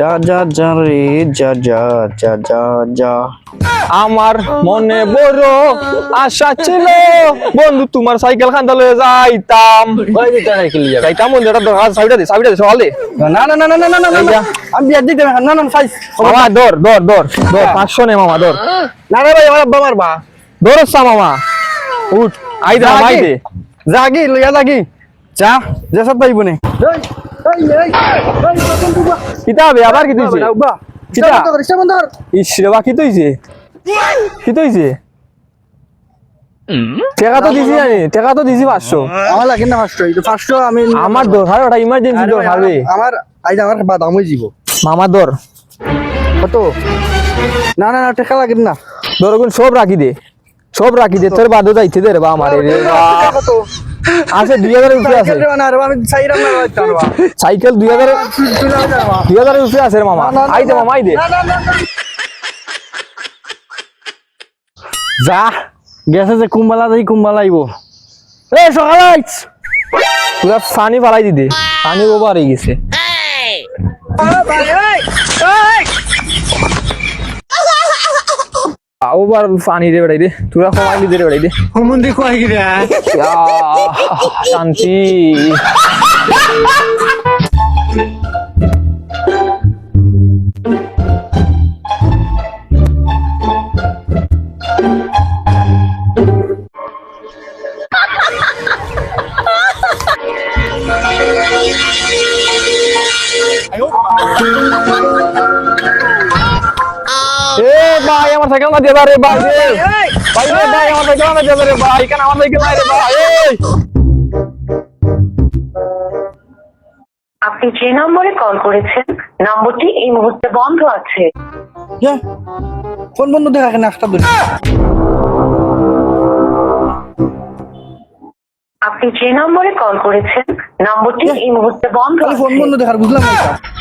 যা যা যা রে যা যা যা যা যা আমার মনে বড় আশা ছিল বন্ধু তোমার সাইকেল খান্ডা লয়ে যাইতাম যাইতাম বন্ধু এটা দরকার সাইডা দে সাইডা দে সকালে না না না না না না না না আমি বিয়ার দিতে না না না সাইজ মামা দর দর দর দর পাঁচশো নে মামা দর না না ভাই আমার আব্বা মারবা দৌড়সা মামা উঠ আই দে মামা, আই দে জাগি লইয়া জাগি যা যে সব পাইব নে কিতা হবে? আবার কি তুইছে? কিতা? ইস রে বা কি তুইছে? কি তুইছে? টাকা তো দিছি জানি টাকা তো দিছি পাঁচশো। আমার লাগে না আমি আমার দরকার ওটা ইমার্জেন্সি আরে দরকার আমার আইজ আমার বাদাম হয়ে যাব মামা দর কত? না না না টাকা লাগে না। দর গুণ সব রাখি দে। সব রাখি দে তোর বাদও যাইতে দে রে বা আমার রে বা। আছে দুই উপরে আছে। সাইকেল দুই দুই উপরে আছে মামা। মামা যা গেছে যে কুম্বালা যাই কুম্বালা লাগিব এ সকাল পুরা সানি ফালাই দিদি। সানি হারিয়ে গেছে। ಅವಬಾರ ಪಾನಿ ಇದೆ ಬೇಡ ಇದೆ ತುರ ಹೋಗಿ ಇದೆ ಬೇಡ ಇದೆ ಮುಂದಕ್ಕೆ ಹೋಗಿದೆ ಶಾಂತಿ ಅಯ್ಯೋ এ ভাই আমার সাইকেল না দেবা রে ভাই রে ভাই রে ভাই আমার সাইকেল না দেবা রে ভাই কেন আমার সাইকেল নাই রে ভাই? এই। আপনি যে নম্বরে কল করেছেন নম্বরটি এই মুহূর্তে বন্ধ আছে। ফোন বন্ধ দেখা কেন একটা আপনি যে নম্বরে কল করেছেন নম্বরটি এই মুহূর্তে বন্ধ ফোন আছে। বন্ধ দেখার বুঝলাম না।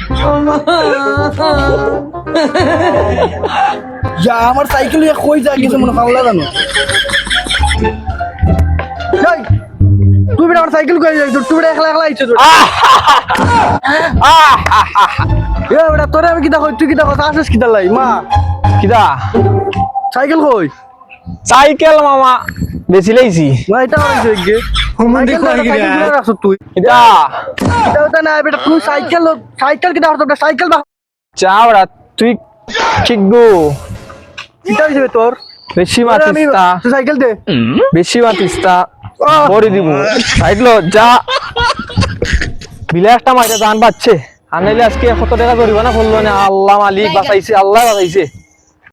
যা আমার সাইকেল কই যা গেছে মনে পাওলা জানো? তুই বেটা আমার সাইকেল কই যাই তুই বেটা একলা একলা আইছো তুই এ বেটা তোরে আমি কি দেখো তুই কি দেখো আসিস কি লাই? মা। কিদা সাইকেল কই? সাইকেল মামা। বেশি লাইছি। মা এটা হইছে গে সাইকেল সাইকেল কিনে রাখছ তুই। এটা এটা ওটা না বেটা তুই সাইকেল সাইকেল কি দেখো সাইকেল বা চাওড়া তুই ঠিক গো। এটা হইছে তোর? বেশি আরে আমি সাইকেল দে। বেশি মাতিস্তা আহ! করে দিব। সাইকেল যা। বিলে একটা মাইটা জান পাচ্ছে আনাইলে আজকে কত টাকা ধরিব না করল না আল্লাহ মালিক বাঁচাইছে আল্লাহ বাঁচাইছে।